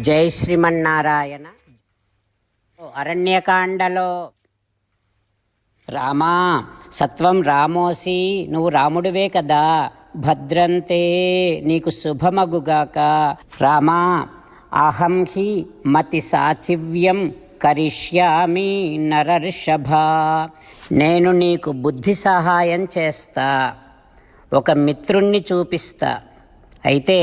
జై శ్రీమన్నారాయణ. అరణ్యకాండలో రామా సత్వం రామోసి నువ్వు రాముడివే కదా భద్రంతే నీకు శుభమగుగాక. రామా అహం హి మతి సాచివ్యం కరిష్యామి నరర్షభ. నేను నీకు బుద్ధి సహాయం చేస్తా ఒక మిత్రుణ్ణి చూపిస్తా. అయితే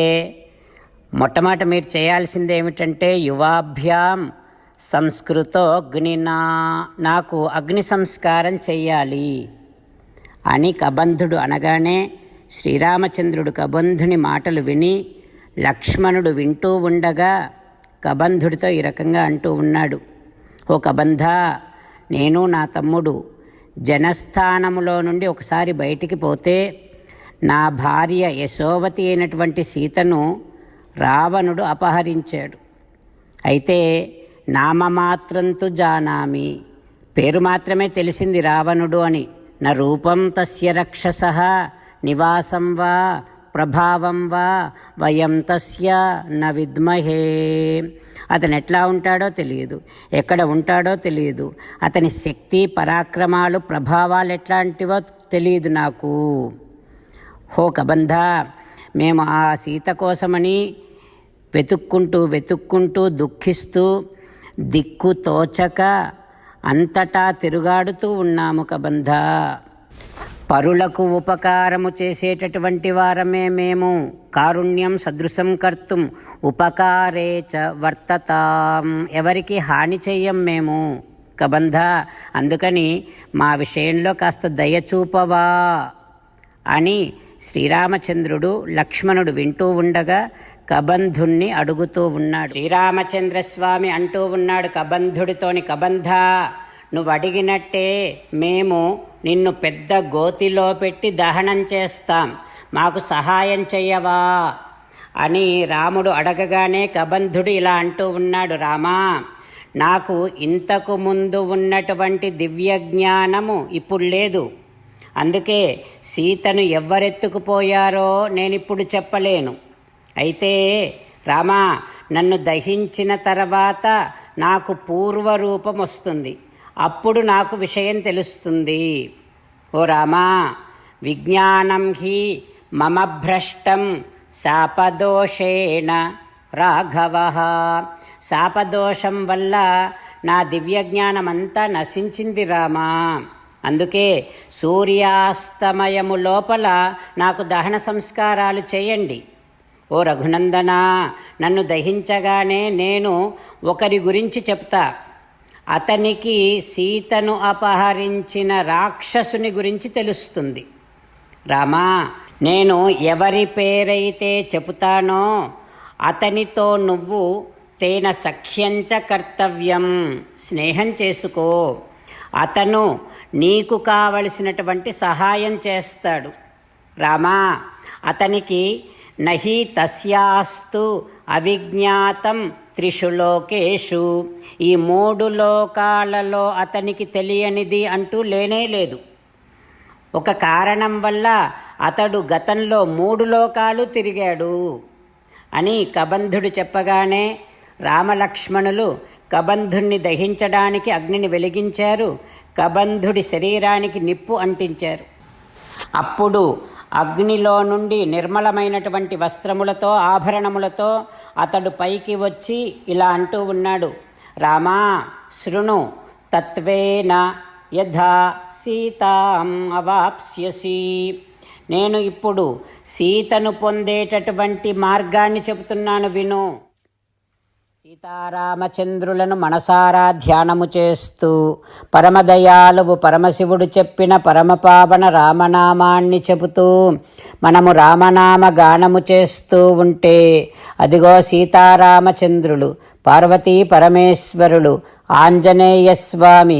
మొట్టమొదట మీరు చేయాల్సింది ఏమిటంటే యువాభ్యాం సంస్కృతో అగ్నినా నాకు అగ్ని సంస్కారం చెయ్యాలి అని కబంధుడు అనగానే శ్రీరామచంద్రుడు కబంధుని మాటలు విని లక్ష్మణుడు వింటూ ఉండగా కబంధుడితో ఈ రకంగా అంటూ ఉన్నాడు. ఓ కబంధ నేను నా తమ్ముడు జనస్థానములో నుండి ఒకసారి బయటికి పోతే నా భార్య యశోవతి అయినటువంటి సీతను రావణుడు అపహరించాడు. అయితే నామమాత్రంతు జానామి. పేరు మాత్రమే తెలిసింది రావణుడు అని. నా రూపం తస్య రక్షస నివాసం వా ప్రభావం వా వయం తస్య న విద్మహే. అతను ఎట్లా ఉంటాడో తెలియదు. ఎక్కడ ఉంటాడో తెలియదు. అతని శక్తి పరాక్రమాలు ప్రభావాలు ఎట్లాంటివో తెలియదు నాకు. హో కబంధ మేము ఆ సీత కోసమని వెతుక్కుంటూ వెతుక్కుంటూ దుఃఖిస్తూ దిక్కు తోచక అంతటా తిరుగాడుతూ ఉన్నాము కబంధ. పరులకు ఉపకారము చేసేటటువంటి వారమే మేము. కారుణ్యం సదృశం కర్తుం ఉపకారే చ వర్తతాం. ఎవరికి హాని చెయ్యం మేము కబంధ. అందుకని మా విషయంలో కాస్త దయ చూపవా అని శ్రీరామచంద్రుడు లక్ష్మణుడు వింటూ ఉండగా కబంధుణ్ణి అడుగుతూ ఉన్నాడు. శ్రీరామచంద్రస్వామి అంటూ ఉన్నాడు కబంధుడితోని కబంధ నువ్వు అడిగినట్టే మేము నిన్ను పెద్ద గోతిలో పెట్టి దహనం చేస్తాం. మాకు సహాయం చెయ్యవా? అని రాముడు అడగగానే కబంధుడు ఇలా అంటూ ఉన్నాడు రామా నాకు ఇంతకు ముందు ఉన్నటువంటి దివ్య జ్ఞానము ఇప్పుడు లేదు. అందుకే సీతను ఎవ్వరెత్తుకుపోయారో నేనిప్పుడు చెప్పలేను. అయితే రామా నన్ను దహించిన తర్వాత నాకు పూర్వరూపం వస్తుంది అప్పుడు నాకు విషయం తెలుస్తుంది. ఓ రామా విజ్ఞానం హి మమ భ్రష్టం శాపదోషేణ రాఘవ. శాపదోషం వల్ల నా దివ్యజ్ఞానమంతా నశించింది రామా. అందుకే సూర్యాస్తమయము లోపల నాకు దహన సంస్కారాలు చేయండి. ఓ రఘునందనా నన్ను దహించగానే నేను ఒకరి గురించి చెప్తా. అతనికి సీతను అపహరించిన రాక్షసుని గురించి తెలుస్తుంది. రామా నేను ఎవరి పేరైతే చెబుతానో అతనితో నువ్వు తేన సఖ్యంచ కర్తవ్యం స్నేహం చేసుకో. అతను నీకు కావలసినటువంటి సహాయం చేస్తాడు. రామా అతనికి నహి తస్యాస్తు అవిజ్ఞాతం త్రిషు లోకేషు. ఈ మూడు లోకాలలో అతనికి తెలియనిది అంటూ లేనే లేదు. ఒక కారణం వల్ల అతడు గతంలో మూడు లోకాలు తిరిగాడు అని కబంధుడు చెప్పగానే రామలక్ష్మణులు కబంధుణ్ణి దహించడానికి అగ్నిని వెలిగించారు. కబంధుడి శరీరానికి నిప్పు అంటించారు. అప్పుడు అగ్నిలో నుండి నిర్మలమైనటువంటి వస్త్రములతో ఆభరణములతో అతడు పైకి వచ్చి ఇలా అంటూ ఉన్నాడు. రామా శృణు తత్వేన యథా సీతాం అవాప్స్యసి. నేను ఇప్పుడు సీతను పొందేటటువంటి మార్గాన్ని చెబుతున్నాను విను. సీతారామచంద్రులను మనసారా ధ్యానము చేస్తూ పరమదయాలువు పరమశివుడు చెప్పిన పరమపావన రామనామాన్ని చెబుతూ మనము రామనామ గానము చేస్తూ ఉంటే అదిగో సీతారామచంద్రులు పార్వతీ పరమేశ్వరులు ఆంజనేయస్వామి